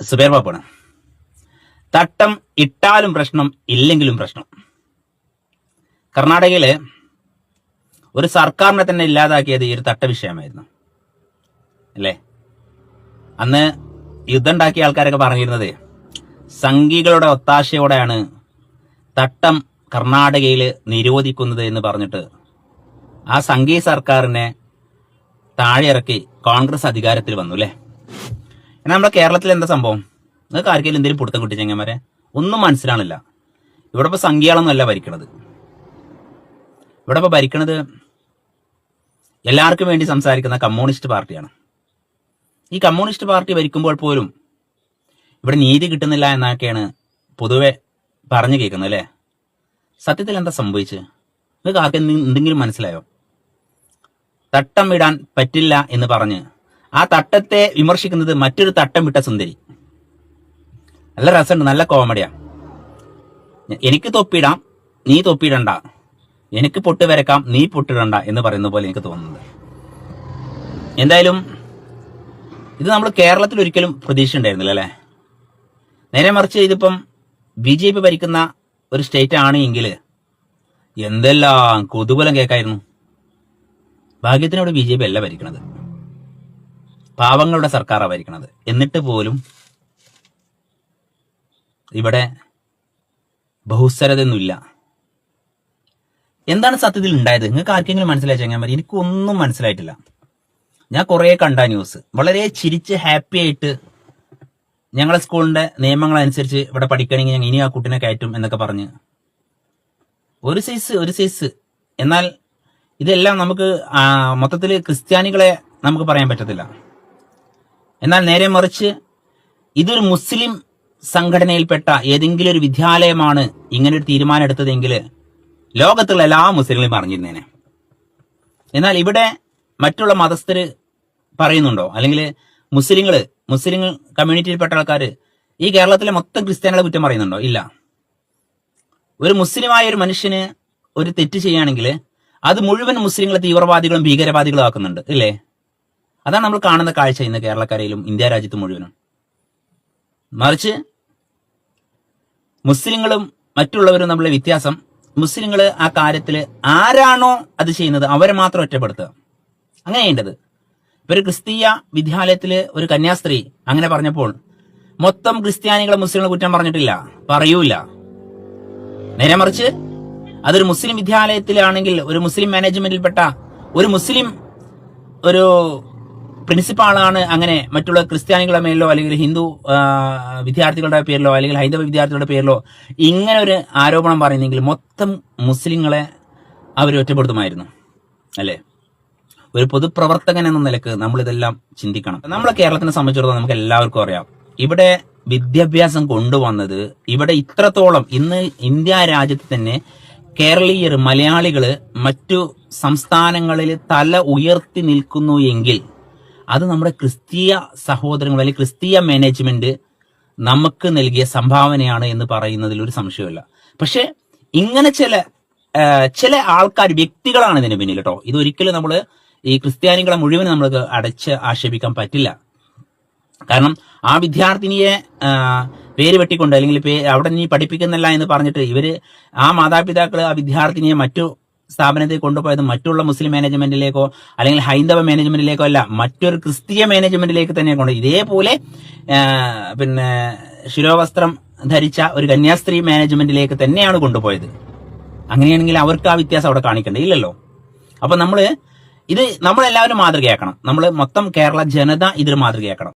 സുബേർ ബാപ്പാണ് തട്ടം ഇട്ടാലും പ്രശ്നം ഇല്ലെങ്കിലും പ്രശ്നം. കർണാടകയിൽ ഒരു സർക്കാരിനെ തന്നെ ഇല്ലാതാക്കിയത് ഈ ഒരു തട്ട വിഷയമായിരുന്നു. അല്ലേ? അന്ന് യുദ്ധം ഉണ്ടാക്കിയ ആൾക്കാരൊക്കെ പറഞ്ഞിരുന്നത് സംഘികളുടെ ഒത്താശയോടെയാണ് തട്ടം കർണാടകയിൽ നിരോധിക്കുന്നത് എന്ന് പറഞ്ഞിട്ട് ആ സംഘീ സർക്കാരിനെ താഴെ ഇറക്കി കോൺഗ്രസ് അധികാരത്തിൽ വന്നു അല്ലേ? എന്നാൽ നമ്മുടെ കേരളത്തിൽ എന്താ സംഭവം? നിങ്ങൾക്ക് ആർക്കെങ്കിലും എന്തെങ്കിലും പിടുത്തം കിട്ടി ചെങ്ങന്മാരെ? ഒന്നും മനസ്സിലാണില്ല ഇവിടെ ഇപ്പൊ സംഖ്യകളൊന്നും അല്ല ഭരിക്കണത്. ഇവിടെ ഇപ്പൊ ഭരിക്കണത് എല്ലാവർക്കും വേണ്ടി സംസാരിക്കുന്ന കമ്മ്യൂണിസ്റ്റ് പാർട്ടിയാണ്. ഈ കമ്മ്യൂണിസ്റ്റ് പാർട്ടി ഭരിക്കുമ്പോൾ പോലും ഇവിടെ നീതി കിട്ടുന്നില്ല എന്നൊക്കെയാണ് പൊതുവെ പറഞ്ഞു കേൾക്കുന്നത് അല്ലേ? സത്യത്തിൽ എന്താ സംഭവിച്ച് നിങ്ങൾക്ക് ആർക്കും എന്തെങ്കിലും മനസ്സിലായോ? തട്ടം ഇടാൻ പറ്റില്ല എന്ന് പറഞ്ഞ് ആ തട്ടത്തെ വിമർശിക്കുന്നത് മറ്റൊരു തട്ടം വിട്ട സുന്ദരി. നല്ല രസമുണ്ട് നല്ല കോമഡിയാ എനിക്ക് തൊപ്പിയിടാം നീ തൊപ്പിയിടണ്ട എനിക്ക് പൊട്ട് വരക്കാം നീ പൊട്ടിടണ്ട എന്ന് പറയുന്ന പോലെ എനിക്ക് തോന്നുന്നത് എന്തായാലും ഇത് നമ്മൾ കേരളത്തിൽ ഒരിക്കലും പ്രതീക്ഷ ഉണ്ടായിരുന്നില്ല അല്ലേ? നേരെ മറിച്ച് ഇതിപ്പം ബി ജെ പി ഭരിക്കുന്ന ഒരു സ്റ്റേറ്റ് ആണ് എങ്കിൽ എന്തെല്ലാം കൊതുകുലം കേൾക്കായിരുന്നു ഭാഗ്യത്തിനോട് ബി ജെ പി അല്ല ഭരിക്കണത്. പാവങ്ങളുടെ സർക്കാർ ഭരിക്കണത് എന്നിട്ട് പോലും ഇവിടെ ബഹുസ്വരതൊന്നുമില്ല എന്താണ് സത്യത്തിൽ ഉണ്ടായത്? നിങ്ങൾക്ക് ആർക്കെങ്കിലും മനസ്സിലായി ചെങ്ങാൻ എനിക്കൊന്നും മനസ്സിലായിട്ടില്ല. ഞാൻ കുറേ കണ്ട ന്യൂസ്. വളരെ ചിരിച്ച് ഹാപ്പി ആയിട്ട് ഞങ്ങളെ സ്കൂളിന്റെ നിയമങ്ങൾ അനുസരിച്ച് ഇവിടെ പഠിക്കണമെങ്കിൽ ഞങ്ങൾ ഇനി ആ കുട്ടിനെ കയറ്റും എന്നൊക്കെ പറഞ്ഞ്. ഒരു സൈസ് ഒരു സൈസ് എന്നാൽ ഇതെല്ലാം നമുക്ക് മൊത്തത്തിൽ ക്രിസ്ത്യാനികളെ നമുക്ക് പറയാൻ പറ്റത്തില്ല. എന്നാൽ നേരെ മറിച്ച് ഇതൊരു മുസ്ലിം സംഘടനയിൽപ്പെട്ട ഏതെങ്കിലും ഒരു വിദ്യാലയമാണ് ഇങ്ങനെ ഒരു തീരുമാനം എടുത്തതെങ്കിൽ ലോകത്തുള്ള എല്ലാ മുസ്ലിങ്ങളും പറഞ്ഞിരുന്നേനെ. എന്നാൽ ഇവിടെ മറ്റുള്ള മതസ്ഥര് പറയുന്നുണ്ടോ? അല്ലെങ്കിൽ മുസ്ലിങ്ങൾ മുസ്ലിം കമ്മ്യൂണിറ്റിയിൽപ്പെട്ട ആൾക്കാർ ഈ കേരളത്തിലെ മൊത്തം ക്രിസ്ത്യാനികളെ കുറ്റം പറയുന്നുണ്ടോ? ഇല്ല. ഒരു മുസ്ലിമായ ഒരു മനുഷ്യന് ഒരു തെറ്റ് ചെയ്യുകയാണെങ്കിൽ അത് മുഴുവൻ മുസ്ലിങ്ങളെ തീവ്രവാദികളും ഭീകരവാദികളും ആക്കുന്നുണ്ട്. ഇല്ലേ? അതാണ് നമ്മൾ കാണുന്ന കാഴ്ച ഇന്ന് കേരളക്കരയിലും ഇന്ത്യ രാജ്യത്ത് മുഴുവനും. മറിച്ച് മുസ്ലിങ്ങളും മറ്റുള്ളവരും നമ്മളെ വ്യത്യാസം മുസ്ലിങ്ങൾ ആ കാര്യത്തിൽ ആരാണോ അത് ചെയ്യുന്നത് അവരെ മാത്രം ഒറ്റപ്പെടുത്തുക. അങ്ങനെ ചെയ്യേണ്ടത് ഇപ്പൊ ഒരു ക്രിസ്തീയ വിദ്യാലയത്തിൽ ഒരു കന്യാസ്ത്രീ അങ്ങനെ പറഞ്ഞപ്പോൾ മൊത്തം ക്രിസ്ത്യാനികളെ മുസ്ലിങ്ങളെ കുറ്റം പറഞ്ഞിട്ടില്ല പറയൂല. നേരെ മറിച്ച് അതൊരു മുസ്ലിം വിദ്യാലയത്തിലാണെങ്കിൽ ഒരു മുസ്ലിം മാനേജ്മെന്റിൽപ്പെട്ട ഒരു മുസ്ലിം ഒരു പ്രിൻസിപ്പാളാണ് അങ്ങനെ മറ്റുള്ള ക്രിസ്ത്യാനികളുടെ മേലിലോ അല്ലെങ്കിൽ ഹിന്ദു വിദ്യാർത്ഥികളുടെ പേരിലോ അല്ലെങ്കിൽ ഹൈന്ദവ വിദ്യാർത്ഥികളുടെ പേരിലോ ഇങ്ങനെ ഒരു ആരോപണം പറയുന്നെങ്കിൽ മൊത്തം മുസ്ലിങ്ങളെ അവർ ഒറ്റപ്പെടുത്തുമായിരുന്നു. അല്ലേ? ഒരു പൊതുപ്രവർത്തകൻ എന്ന നിലയ്ക്ക് നമ്മൾ ഇതെല്ലാം ചിന്തിക്കണം. നമ്മളെ കേരളത്തിനെ സംബന്ധിച്ചിടത്തോളം നമുക്ക് എല്ലാവർക്കും അറിയാം. ഇവിടെ വിദ്യാഭ്യാസം കൊണ്ടുവന്നത് ഇവിടെ ഇത്രത്തോളം ഇന്ന് ഇന്ത്യ രാജ്യത്ത് തന്നെ കേരളീയർ മലയാളികൾ മറ്റു സംസ്ഥാനങ്ങളിൽ തല ഉയർത്തി നിൽക്കുന്നു എങ്കിൽ അത് നമ്മുടെ ക്രിസ്തീയ സഹോദരങ്ങൾ അല്ലെങ്കിൽ ക്രിസ്തീയ മാനേജ്മെന്റ് നമുക്ക് നൽകിയ സംഭാവനയാണ് എന്ന് പറയുന്നതിൽ ഒരു സംശയമില്ല പക്ഷെ ഇങ്ങനെ ചില ചില ആൾക്കാർ വ്യക്തികളാണ് ഇതിന് പിന്നിൽ കേട്ടോ ഇതൊരിക്കലും നമ്മൾ ഈ ക്രിസ്ത്യാനികളെ മുഴുവൻ നമ്മൾക്ക് അടച്ച് ആക്ഷേപിക്കാൻ പറ്റില്ല. കാരണം ആ വിദ്യാർത്ഥിനിയെ പേര് വെട്ടിക്കൊണ്ട് അല്ലെങ്കിൽ അവിടെ നീ പഠിപ്പിക്കുന്നില്ല എന്ന് പറഞ്ഞിട്ട് ഇവർ ആ മാതാപിതാക്കൾ ആ വിദ്യാർത്ഥിനിയെ മറ്റു സ്ഥാപനത്തിൽ കൊണ്ടുപോയത് മറ്റുള്ള മുസ്ലിം മാനേജ്മെന്റിലേക്കോ അല്ലെങ്കിൽ ഹൈന്ദവ മാനേജ്മെന്റിലേക്കോ അല്ല മറ്റൊരു ക്രിസ്തീയ മാനേജ്മെന്റിലേക്ക് തന്നെ കൊണ്ട് ഇതേപോലെ പിന്നെ ശിരോവസ്ത്രം ധരിച്ച ഒരു കന്യാസ്ത്രീ മാനേജ്മെന്റിലേക്ക് തന്നെയാണ് കൊണ്ടുപോയത്. അങ്ങനെയാണെങ്കിൽ അവർക്ക് ആ വ്യത്യാസം അവിടെ കാണിക്കണ്ടേ ഇല്ലല്ലോ. അപ്പൊ നമ്മൾ ഇത് നമ്മളെല്ലാവരും മാതൃകയാക്കണം. നമ്മൾ മൊത്തം കേരള ജനത ഇതിൽ മാതൃകയാക്കണം.